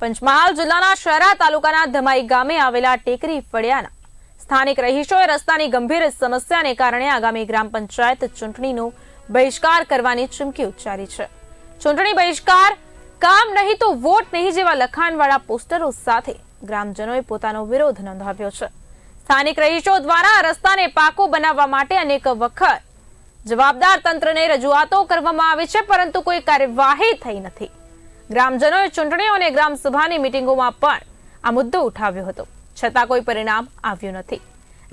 પંચમહાલ જિલ્લાના શહેરા તાલુકાના ધમાઈ ગામે આવેલા ટેકરી ફળિયાના સ્થાનિક રહીશોએ રસ્તાની ગંભીર સમસ્યાને કારણે આગામી ગ્રામ પંચાયત ચૂંટણીનો બહિષ્કાર કરવાની ચીમકી ઉચ્ચારી છે. ચૂંટણી બહિષ્કાર કામ નહીં તો વોટ નહીં જેવા લખાણવાળા પોસ્ટરો સાથે ગ્રામજનોએ પોતાનો વિરોધ નોંધાવ્યો છે. સ્થાનિક રહીશો દ્વારા રસ્તાને પાકો બનાવવા માટે અનેક વખત જવાબદાર તંત્રને રજૂઆતો કરવામાં આવી છે, પરંતુ કોઈ કાર્યવાહી થઈ નથી. ગ્રામજનોએ ચૂંટણીઓ અને ગ્રામસભાની મિટિંગોમાં પણ આ મુદ્દો ઉઠાવ્યો હતો. છતાં કોઈ પરિણામ આવ્યું નથી.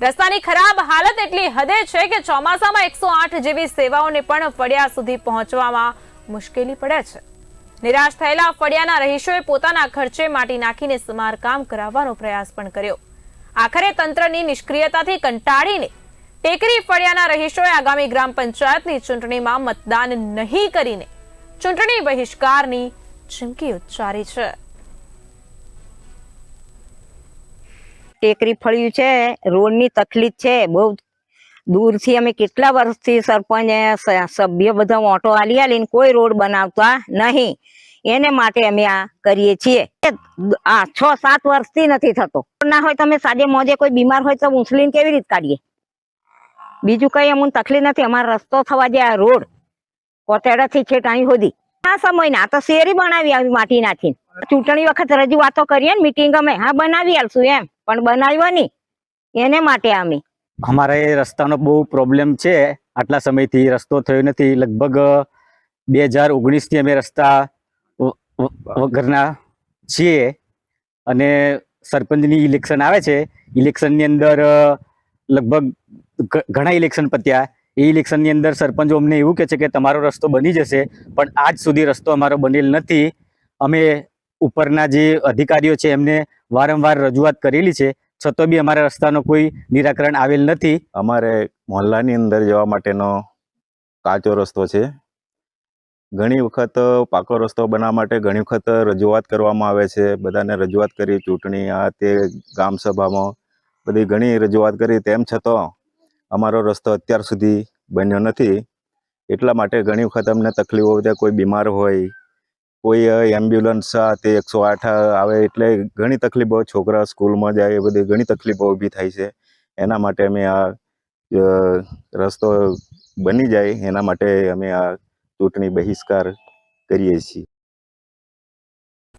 રસ્તાની ખરાબ હાલત એટલી હદે છે કે ચોમાસામાં એકસો જેવી સેવાઓને પણ ફળિયા સુધી પહોંચવામાં મુશ્કેલી પડે છે. નિરાશ થયેલા ફળિયાના રહીશોએ પોતાના ખર્ચે માટી નાખીને સમારકામ કરાવવાનો પ્રયાસ પણ કર્યો. આખરે તંત્રની નિષ્ક્રિયતાથી કંટાળીને ટેકરી ફળિયાના રહીશોએ આગામી ગ્રામ પંચાયતની ચૂંટણીમાં મતદાન નહીં કરીને ચૂંટણી બહિષ્કારની ચીમકી ઉચ્ચારી છે. ટેકરી ફળ્યું છે, રોડની તકલીફ છે, બહુ દૂરથી અમે કેટલા વર્ષથી સરપંચ સભ્ય બધા ઓટો આલી આલીને કોઈ રોડ બનાવતા નહીં. એને માટે અમે આ કરીએ છીએ. આ છ, સાત વર્ષથી નથી થતો. ના હોય તમે સાજે મોજે કોઈ બીમાર હોય તો ઉછલીને કેવી રીતે કાઢીએ? બીજું કઈ અમને તકલીફ નથી. અમારો રસ્તો થવા જાય આ રોડ કોતેડાથી છેટ અહીં સુધી. આ સમય ના, તો શેરી બનાવી આવી માટી નાખી ચૂંટણી વખત રજૂઆતો કરીએ ને મિટિંગ અમે. હા, બનાવી આલશું એમ, પણ બનાવ્યો નહીં. એને માટે અમે. અમારે રસ્તાનો બહુ પ્રોબ્લેમ છે. આટલા સમયથી રસ્તો થયો નથી. લગભગ બે હજાર ઓગણીસથી અમે રસ્તા વગરના છીએ. અને સરપંચની ઇલેક્શન આવે છે. ઇલેક્શનની અંદર લગભગ ઘણા ઇલેક્શન પત્યા. એ ઇલેક્શનની અંદર સરપંચો અમને એવું કહે છે કે તમારો રસ્તો બની જશે, પણ આજ સુધી રસ્તો અમારો બનેલ નથી. અમે ઉપરના જે અધિકારીઓ છે, એમને વારંવાર રજૂઆત કરેલી છે. છતાં બી અમારા રસ્તાનો કોઈ નિરાકરણ આવેલ નથી. અમારે મોહલ્લાની અંદર જવા માટેનો કાચો રસ્તો છે. ઘણી વખત પાકો રસ્તો બનાવવા માટે ઘણી વખત રજૂઆત કરવામાં આવે છે. બધાને રજૂઆત કરી, ચૂંટણી, આ તે ગ્રામસભામાં બધી ઘણી રજૂઆત કરી. તેમ છતાં અમારો રસ્તો અત્યાર સુધી બન્યો નથી. એટલા માટે ઘણી વખત અમને તકલીફો ત્યાં કોઈ બીમાર હોય, કોઈ એમ્બ્યુલન્સ તે એકસો આઠ આવે એટલે ઘણી તકલીફો, છોકરા સ્કૂલમાં જાય એ બધી ઘણી તકલીફો ઊભી થાય છે. એના માટે અમે આ રસ્તો બની જાય, એના માટે અમે આ ચૂંટણી બહિષ્કાર કરીએ છીએ.